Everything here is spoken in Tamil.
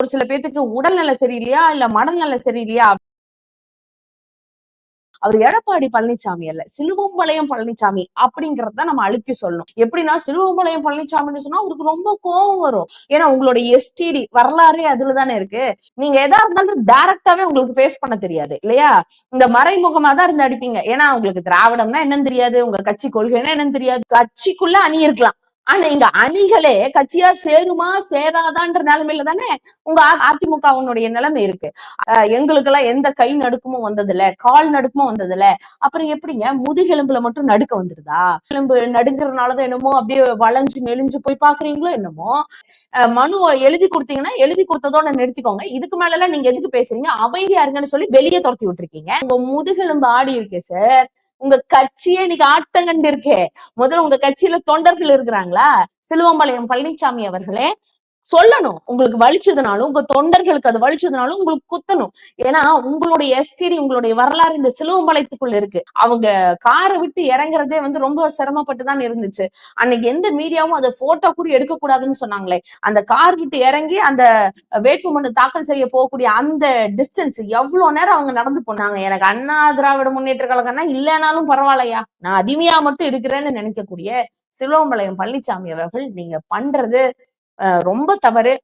ஒரு சில பேத்துக்கு உடல்நல சரியில்லையா? இல்ல மனநல சரியில்லையா? அவர் எடப்பாடி பழனிசாமி அல்ல சிலுவம்பாளையம் பழனிசாமி அப்படிங்கறத நம்ம அழுத்தி சொல்லணும். எப்படின்னா சிலுவம்பாளையம் பழனிசாமின்னு சொன்னா அவருக்கு ரொம்ப கோவம் வரும். ஏன்னா உங்களோட எஸ்டிடி வரலாறே அதுல தானே இருக்கு. நீங்க எதா இருந்தாலும் டைரக்டாவே உங்களுக்கு ஃபேஸ் பண்ண தெரியாது இல்லையா? இந்த மறைமுகமா தான் இருந்து அடிப்பீங்க. ஏன்னா உங்களுக்கு திராவிடம்னா என்னன்னு தெரியாது உங்க கட்சி கொள்கைன்னா என்னன்னு தெரியாது. கட்சிக்குள்ள அணி இருக்கலாம் ஆனா இங்க அணிகளே கட்சியா சேருமா சேராதான்ற நிலைமையில தானே உங்க அதிமுகவுனுடைய நிலைமை இருக்கு. எங்களுக்கு எல்லாம் எந்த கை நடுக்கமும் வந்ததில்ல கால் நடுக்கமும் வந்ததில்ல. அப்புறம் எப்படிங்க? முதுகெலும்புல மட்டும் நடுக்க வந்துருதா? எலும்பு நடுங்கிறதுனாலதான் என்னமோ அப்படியே வளைஞ்சு நெளிஞ்சு போய் பாக்குறீங்களோ என்னமோ? மனு எழுதி கொடுத்தீங்கன்னா எழுதி கொடுத்ததோட நிறுத்திக்கோங்க. இதுக்கு மேல எல்லாம் நீங்க எதுக்கு பேசுறீங்க? அமைதியா இருங்கன்னு சொல்லி வெளியே துரத்தி விட்டுருக்கீங்க. உங்க முதுகெலும்பு ஆடி இருக்கே சார் உங்க கட்சியே இன்னைக்கு ஆட்டங்கண்டு இருக்கே முதல்ல உங்க கட்சியில தொண்டர்கள் இருக்கிறாங்களா? சிலுவம்பாளையம் பழனிசாமி அவர்களே சொல்லணும். உங்களுக்கு வலிச்சதுனாலும் உங்க தொண்டர்களுக்கு அது வலிச்சதுனாலும் உங்களுக்கு குத்தணும். ஏன்னா உங்களுடைய எஸ்டிடி உங்களுடைய வரலாறு இந்த சிலுவம்பாளையத்துக்குள்ள இருக்கு. அவங்க காரை விட்டு இறங்குறதே வந்து ரொம்ப சிரமப்பட்டு தான் இருந்துச்சு. அன்னைக்கு எந்த மீடியாவும் அதை போட்டோ கூட எடுக்க கூடாதுன்னு சொன்னாங்களே. அந்த கார் விட்டு இறங்கி அந்த வேட்புமனு தாக்கல் செய்ய போகக்கூடிய அந்த டிஸ்டன்ஸ் எவ்வளவு நேரம் அவங்க நடந்து போனாங்க. எனக்கு அண்ணா திராவிட முன்னேற்ற கழகம்னா இல்லைனாலும் பரவாயில்லையா? நான் அடிமையா மட்டும் இருக்கிறேன்னு நினைக்கக்கூடிய சிலுவம்பாளையம் பழனிசாமி அவர்கள் நீங்க பண்றது ரொம்ப தவறு.